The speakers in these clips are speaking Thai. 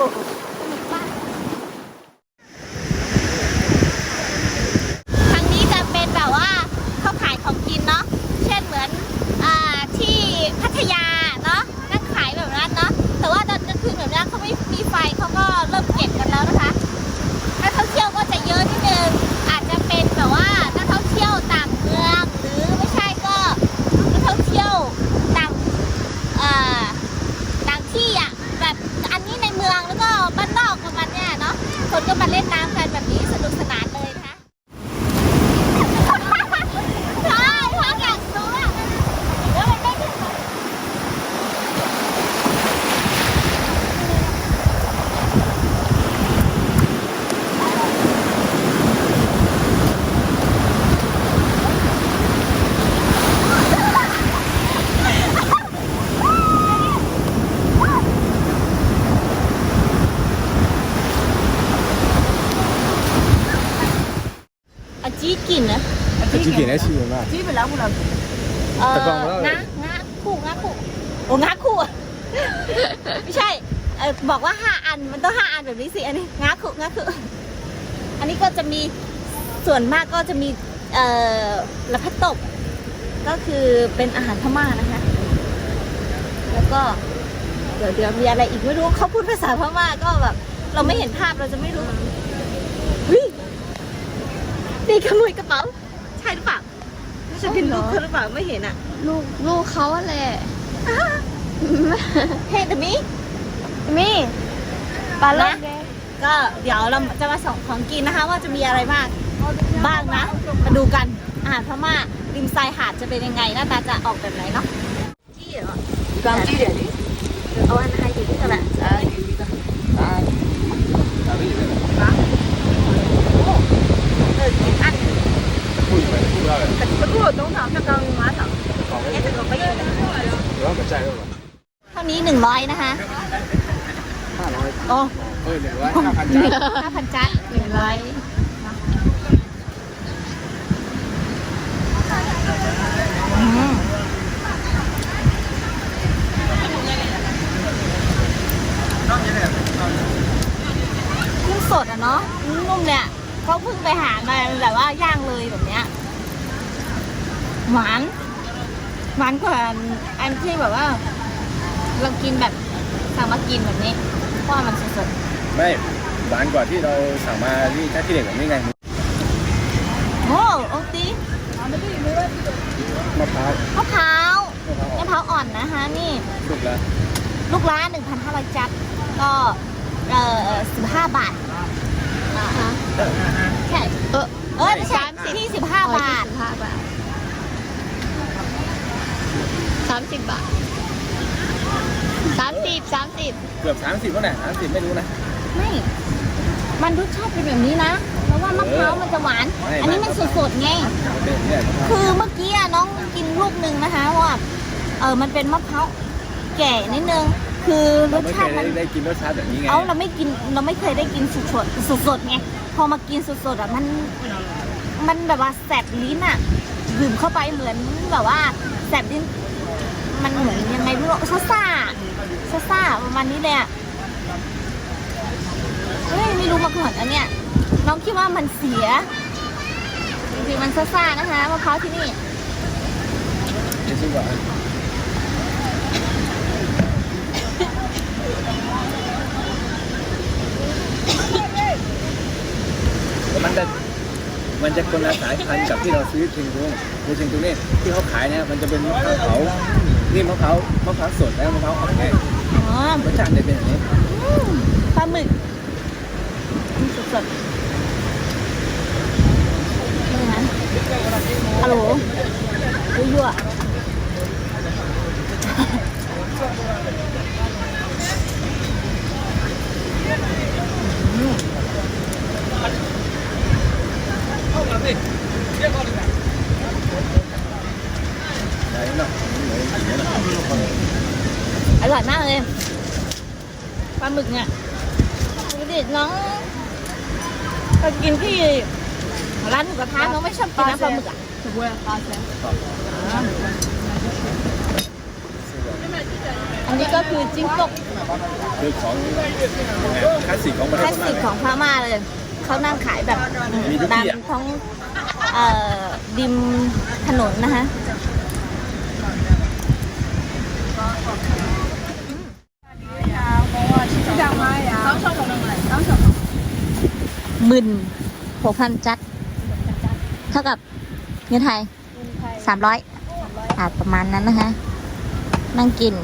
ここ。 จีไปแล้วพวกเราเออตะกร้องแล้ว งะงะคู่งะคู่โอ้งะคู่อะไม่ใช่เออบอกว่าห้าอันมันต้องห้าอันแบบนี้สิอันนี้งะคู่งะคู่อันนี้ก็จะมีส่วนมากก็จะมีเอ่อละพัดตบก็คือเป็นอาหารพม่านะคะ แล้วก็ เดี๋ยวเดี๋ยวมีอะไรอีกไม่รู้เขาพูดภาษาพม่าก็แบบ เราไม่เห็นภาพเราจะไม่รู้เฮ้ยนี่ขโมยกระเป๋าใช่หรือเปล่า จะเป็นลูกเขาหรือเปล่าไม่เห็นอะลูกลูกเขาแหละเฮ้ยเดมี่มี่ปลาเลิกก็เดี๋ยวเราจะมาส่องของกินนะคะ ว่าจะมีอะไรบ้างบ้างนะ มาดูกันอาหารพม่าริมทรายหาดจะเป็นยังไงหน้าตาจะออกแบบไหนเนาะที่เหรอเหรอาอันไฮดีที่ตลาด จแล้วเเท่านี้หนึ่งร้อยนะคะห้าร้อยโอ้เหนึ่งร้ห้าพันจ้าห้าพันจ้าหนึ่งร้อยกุ้งสดอะเนาะนุ่มเนี่ยเขาเพิ่งไปหามาแบบว่าย่างเลยแบบเนี้ยหวาน หวานกว่าอันที่แบบว่า เรากินแบบสั่งมากินแบบนี้เพราะว่ามันสดไม่หวานกว่าที่เราสั่งมาที่ท่าที่เด็กแบบนี้ไงๆโอ้โอตีมะพร้าวมะพร้าวมะพร้าวอ่อนมะพร้าวอ่อนนะคะ นี่ สุกแล้วลูกละ1,500 จัดก็เอ่อ15บาทอ่าใช่เออเออใช่ที่15บาท ห้าบาท สามสิบบาทสามสิบสามสิบเกือบสามสิบแล้วแหละสามสิบไม่รู้นะ ไม่ มันรสชาติเป็นแบบนี้นะ เพราะว่ามะพร้าวมันจะหวาน ไม่ อันนี้มันสดๆไง เป็นเนี่ยมะพร้าวคือเมื่อกี้อะน้องกินลูกหนึ่งนะคะเพราะว่า เออมันเป็นมะพร้าวแก่นิดนึง คือรเราสไม่เคชายติมันได้ได้กินรสชาติแบบนี้ไง เอาเราไม่กินเราไม่เคยได้กินสดสดสดสดๆไงพอมากินสดสดๆอะมันมันแบบว่าแสบลิ้นอะดื่มเข้าไปเหมือนแบบว่าแสบลิ้น มันเหมือนยังไงไม่รู้ซาซาซาซาประมาณนี้เลยอะเฮ้ยไม่รู้มาก่อนอันเนี้ยน้องคิดว่ามันเสียจริงๆมันซาซานะคะมะพร้าวที่นี่ไม่ใช่หวานมันจะมันจะคนละสายพันธุ์กับที่เราซื้อเชียงตุงคือเชียงตุงนี่ที่เขาขายเนี่ยมันจะเป็นมะพร้าวเผา นี่มะพร้าวมะพร้าวสดแล้วมะพร้าวอ่อนแห้งอ๋อรสชาติจะเป็นอย่างนี้ปลาหมึกสดๆนี่นะฮัลโหลยั่วๆไหนเนาะไหนไหนเนาะ อร่อยมากเลยปลาหมึกเนี่ยดูดิน้องไปกินที่ร้านหมูกระทะน้องไม่ชอบกินนะปลาหมึกอะอันนี้ก็คือจิ้งจกคือของคลาสสิกของประคเทลาศสพสิกขม่าองพม่าเลย เขานั่งขายแบบมีทุกตามที่อะท้องเอ่อริมถนนนะคะ หมื่นหกพันจัด เท่ากับเงินไทยสามร้อยอาจประมาณนั้นนะคะ นั่งกิน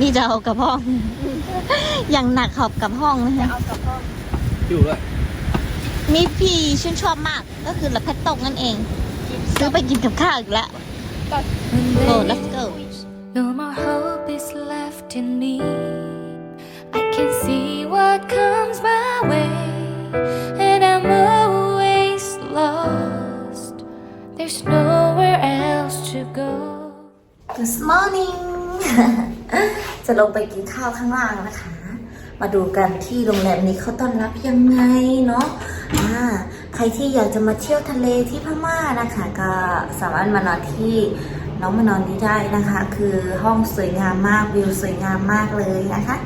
นี่จะเอากับห้อง อย่างหนักขอบกับห้องนะคะอยู่ด้วยมีพี่ชื่นชอบมากก็คือละแพทตกนั่นเอง ซื้อไปกินกับข้าวอีกแล้วโอ้ let's go No more hope is left in me. I can see what comes my way, and I'm always lost. There's nowhere else to go. Good morning จะลงไปกินข้าวข้างล่างนะคะ มาดูกันที่โรงแรมนี้เขาต้อนรับยังไงเนาะอ่าใครที่อยากจะมาเที่ยวทะเลที่พม่านะคะ ก็สามารถมานอนที่ น้องมานอนนี้ได้นะคะ คือห้องสวยงามมากวิวสวยงามมากเลยนะคะ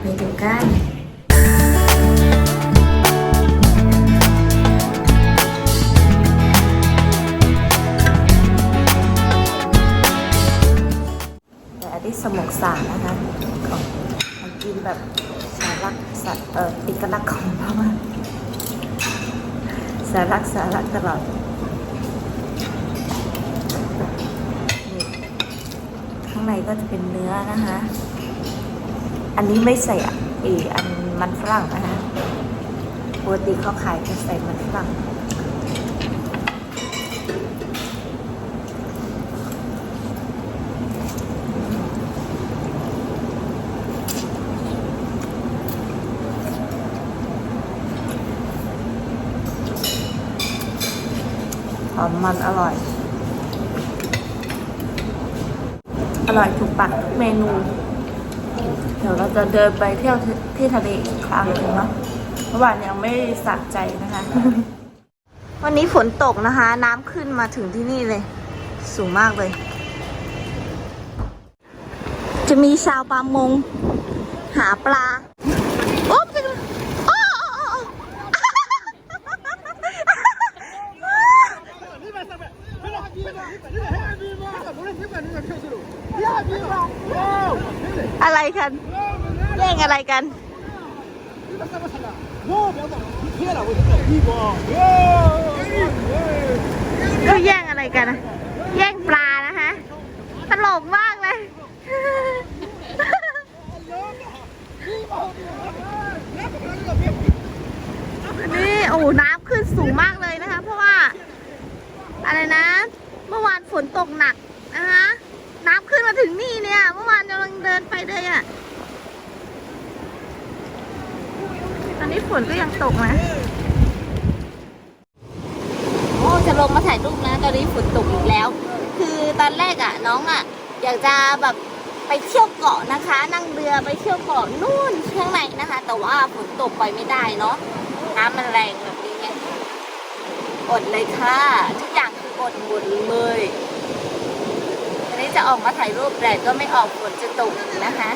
ไปดูกันแต่อริสมุกสารนะคะของของกินแบบสารักสาเออเอกลักของพม่าสารักสารักตลอดนี่ข้าง ในก็จะเป็นเนื้อนะคะ อันนี้ไม่ใส่อะเอออันมันฝรั่งนะคะปกติเขาขายจะใส่มันฝรั่งหอมมันอร่อย อร่อยถูกปากทุกเมนู เดี๋ยวเราจะเดินไปเที่ยวที่ทะเลอีกครั้งหนึงเนาะเมื่อวานยังไม่สะใจนะคะ วันนี้ฝนตกนะคะ น้ำขึ้นมาถึงที่นี่เลย สูงมากเลย จะมีชาวประมงหาปลา โอ๊บจะโอ้โอ้โอ้โอ้ อะไร กันแย่งอะไรกันก็แย่งอะไรกันนะแย่งปลานะคะ ตลกมากเลยนนี้โอ้น้ำขึ้นสูงมากเลยนะคะ เพราะว่า อะไรนะ เมื่อวานฝนตกหนักนะคะน้ำขึ้นมาถึงนี่เนี่ย เดินไปเลยอะ ตอนนี้ฝนก็ยังตกนะ โอ้จะลงมาถ่ายรูปนะ ตอนนี้ฝนตกอีกแล้ว คือตอนแรกอะ น้องอะ อยากจะแบบไปเที่ยวเกาะนะคะ นั่งเรือไปเที่ยวเกาะนู่นข้างในนะคะ แต่ว่าฝนตกไปไม่ได้เนาะน้ำมันแรงแบบนี้อดเลยค่ะ ทุกอย่างคืออดหมดเลย นี้จะออกมาถ่ายรูปแดดก็ไม่ออกฝนจะตกนะคะ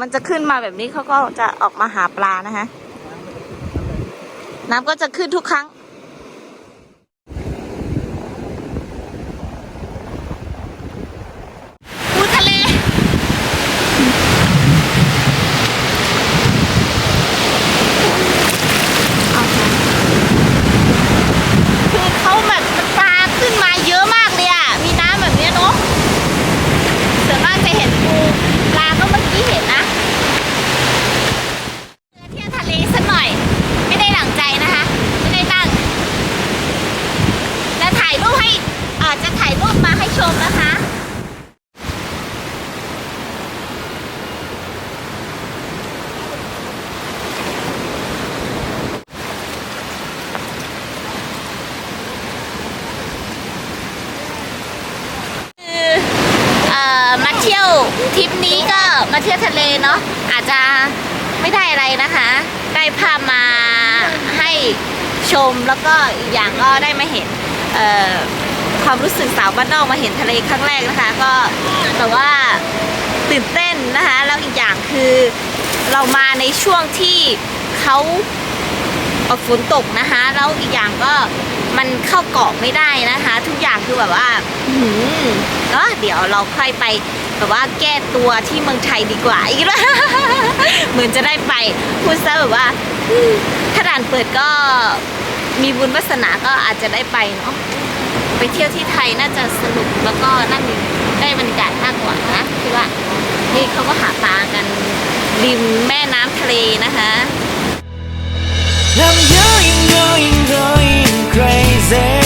มันจะขึ้นมาแบบนี้เขาก็จะออกมาหาปลานะคะ น้ำก็จะขึ้นทุกครั้ง อูทะเล คือเขาแบบปลาขึ้นมาเยอะมากเลยอะ มีน้ำแบบเนี้ยเนาะ ส่วนมากจะเห็นปูปลาก็เมื่อกี้เห็นนะเที่ยวทะเลสักหน่อย ไม่ได้หลังใจนะคะ ไม่ได้ตั้ง จะถ่ายรูปให้อาจจะถ่ายรูปมาให้ชมนะคะ คือเอ่อมาเทริปนี้ก็มาเที่ยวทะเลเนาะอาจจะไม่ได้อะไรนะคะ ได้ภาพมาให้ชมแล้วก็อีกอย่างก็ได้มาเห็นความรู้สึกสาวบ้านนอกมาเห็นทะเลครั้งแรกนะคะ ก็แต่ว่าตื่นเต้นนะคะแล้วอีกอย่างคือเรามาในช่วงที่เขาฝนตกนะคะแล้วอีกอย่างก็มันเข้าเกาะไม่ได้นะคะ ทุกอย่างคือแบบว่าอ๋อหือเนาะเดี๋ยวเราค่อยไป แบบว่าแก้ตัวที่เมืองไทยดีกว่าอีกแล้วเหมือนจะได้ไปพูดซะแบบว่าถ้าด่านเปิดก็มีบุญวาสนาก็อาจจะได้ไปเนาะไปเที่ยวที่ไทยน่าจะสนุกแล้วก็นั่งได้บรรยากาศมากกว่านะคิดว่านี่เขาก็หาปลากันริมแม่น้ำทะเลนะคะ I'm going, going, going crazy.